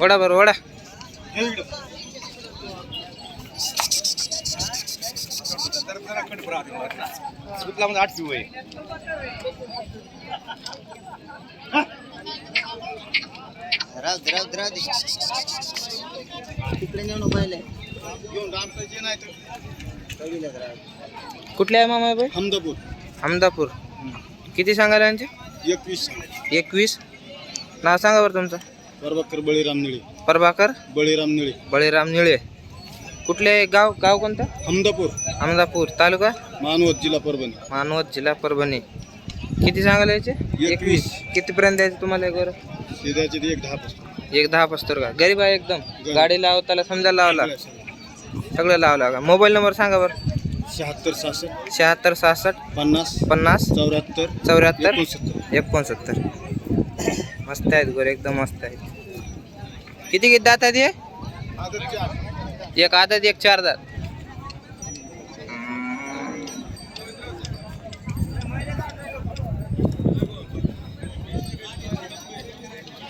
वडा बरं वडा. आठ पिऊ आहे राव दे, राव दे, राव दे. तिकडे नेऊन पाहिले कुठले आहे मामा हमदापूर. अहमदापूर किती सांगायला यांचे? एकवीस एकवीस. नाव सांगा बरं तुमचं. प्रभाकर बळीराम निळे. प्रभाकर? बळीराम निळे. बळीराम निळे. कुठले गाव गाव कोणतं? हमदापूर. अहमदापूर तालुका? मानवत जिल्हा परभणी. मानवत जिल्हा परभणी. किती सांगायला याचे एकवीस. कितीपर्यंत द्यायचे तुम्हाला एक ते एक दहा पासून. एक दहा पस्तर का? गरीब आहे एकदम. गाडी लावताना समजा लावला सगळं लावला का मोबाईल नंबर सांगा बरं. शहात्तर सहासष्ट. शहात्तर सहासष्ट. पन्नास. पन्नास. चौऱ्याहत्तर. चौऱ्याहत्तर. एकोणसत्तर. मस्त आहेत गोरे एकदम मस्त आहेत. किती किती दात आहेत हे? एक आदत एक चार दात.